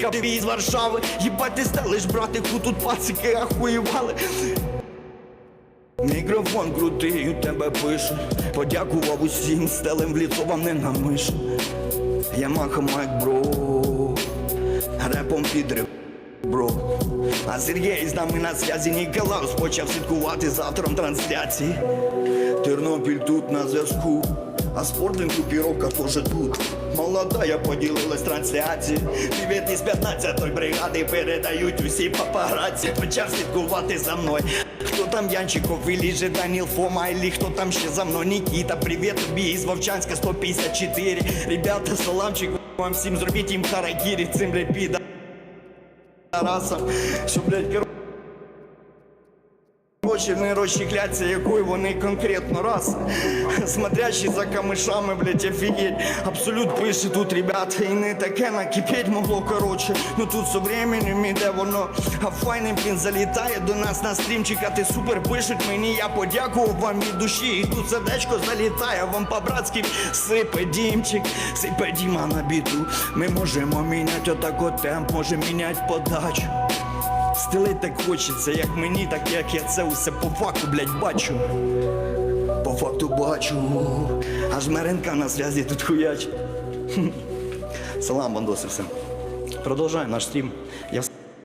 Тобі з Варшави, їбать ти стелиш, братику, тут пацики ахуєвали. Мікрофон крутий, у тебе пише. Подякував усім, стелем в ліцо вам не намише. Ямаха Майк Бро, репом підрив. Бро, а Сергій з нами на зв'язі Ніколаус почав слідкувати за трансляції. Тернопіль тут на зв'язку, а спортинг групіровка теж тут. Молодая поділилась трансляції. Привіт із 15-ї бригади передають усі папараці. Почав слідкувати за мною. Хто там Янчиков или же Данил Фома, или хто там ще за мною Нікіта. Привіт тобі із Вовчанська 154. Ребята, саламчик вам всім зробіть їм харакірі цим репіда. Тарасом, що, блядь, не розчехляться, якою вони конкретно раз. Смотрящий за камишами, блять, офігеть. Абсолют пише тут, ребята, і не таке накипіть могло, короче. Ну тут со временем іде воно. А файним він залітає до нас на стрімчик, а ти супер пишуть мені, я подякував вам від душі. І тут сердечко залітає, вам по-братськи сипе дімчик, сипе діма на біту. Ми можемо міняти отак от темп, можемо міняти подачу. Стелить так хочеться, як мені, так як я це усе по факту, блядь, бачу. По факту бачу. Аж меренка на зв'язі тут хуяч. Салам, бандоси всім. Продовжаємо наш стрім. Я